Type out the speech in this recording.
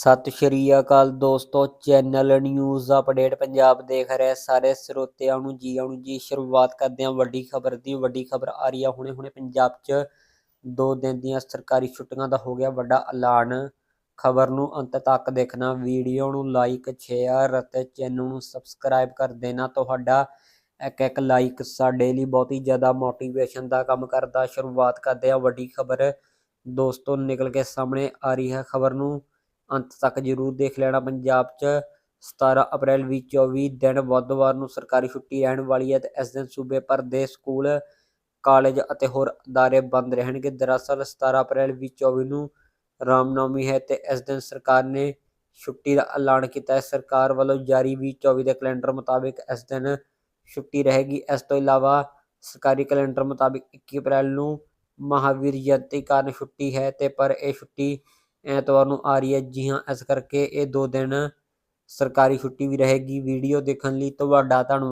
ਸਤਿ ਸ਼੍ਰੀ ਅਕਾਲ ਦੋਸਤੋ, channel news update Punjab ਦੇਖ ਰਹੇ ਸਾਰੇ ਸਰੋਤਿਆਂ ਨੂੰ ਜੀ, ਆਉਣ ਨੂੰ ਜੀ, ਸ਼ੁਰੂਆਤ ਕਰਦੇ ਹਾਂ ਵੱਡੀ ਖਬਰ ਦੀ। ਵੱਡੀ ਖਬਰ ਆ ਰਹੀ ਹੈ ਹੁਣੇ ਹੁਣੇ ਪੰਜਾਬ 'ਚ ਦੋ ਦਿਨ ਦੀਆਂ ਸਰਕਾਰੀ ਛੁੱਟੀਆਂ ਦਾ ਹੋ ਗਿਆ ਵੱਡਾ ਐਲਾਨ। ਖਬਰ ਨੂੰ ਅੰਤ ਤੱਕ ਦੇਖਣਾ, ਵੀਡੀਓ ਨੂੰ ਲਾਈਕ, ਸ਼ੇਅਰ ਅਤੇ ਚੈਨਲ ਨੂੰ ਸਬਸਕ੍ਰਾਈਬ ਕਰ ਦੇਣਾ। ਤੁਹਾਡਾ ਇੱਕ ਇੱਕ ਲਾਈਕ ਸਾਡੇ ਲਈ ਬਹੁਤ ਹੀ ਜ਼ਿਆਦਾ ਮੋਟੀਵੇਸ਼ਨ ਦਾ ਕੰਮ ਕਰਦਾ। ਸ਼ੁਰੂਆਤ ਕਰਦੇ ਹਾਂ ਵੱਡੀ ਖਬਰ। ਦੋਸਤੋ, ਨਿਕਲ ਕੇ ਸਾਹਮਣੇ ਆ ਰਹੀ ਹੈ ਖਬਰ ਨੂੰ। ਅੰਤ ਤੱਕ ਜ਼ਰੂਰ ਦੇਖ ਲੈਣਾ ਪੰਜਾਬ 'ਚ। 17 ਅਪ੍ਰੈਲ ਵੀ 24 ਦਿਨ ਬੁੱਧਵਾਰ ਨੂੰ ਸਰਕਾਰੀ ਛੁੱਟੀ ਰਹਿਣ ਵਾਲੀ ਹੈ ਤੇ ਇਸ ਦਿਨ ਸੂਬੇ ਭਰ ਦੇ ਸਕੂਲ, ਕਾਲਜ ਅਤੇ ਹੋਰ ਅਦਾਰੇ ਬੰਦ ਰਹਿਣਗੇ। ਦਰਅਸਲ 17 ਅਪ੍ਰੈਲ ਵੀ 24 ਨੂੰ ਰਾਮਨੌਮੀ ਹੈ ਤੇ ਇਸ ਦਿਨ ਸਰਕਾਰ ਨੇ ਛੁੱਟੀ ਦਾ ਐਲਾਨ ਕੀਤਾ ਹੈ। ਸਰਕਾਰ ਵੱਲੋਂ ਜਾਰੀ ਵੀ 24 ਦੇ ਕੈਲੰਡਰ ਮੁਤਾਬਿਕ ਇਸ ਦਿਨ ਛੁੱਟੀ ਰਹੇਗੀ। ਇਸ ਤੋਂ ਇਲਾਵਾ ਸਰਕਾਰੀ ਕੈਲੰਡਰ ਮੁਤਾਬਿਕ 21 ਅਪ੍ਰੈਲ ਨੂੰ ਮਹਾਵੀਰ ਜਯੰਤੀ ਕਾਰਨ ਛੁੱਟੀ ਹੈ ਤੇ ਪਰ ਇਹ ਛੁੱਟੀ ਐਤਵਾਰ ਨੂੰ ਆ ਰਹੀ ਹੈ। ਜੀ ਹਾਂ, ਇਸ ਕਰਕੇ ਇਹ ਦੋ ਦਿਨ ਸਰਕਾਰੀ ਛੁੱਟੀ ਵੀ ਰਹੇਗੀ। ਵੀਡੀਓ ਦੇਖਣ ਲਈ ਤੁਹਾਡਾ ਧੰਨਵਾਦ।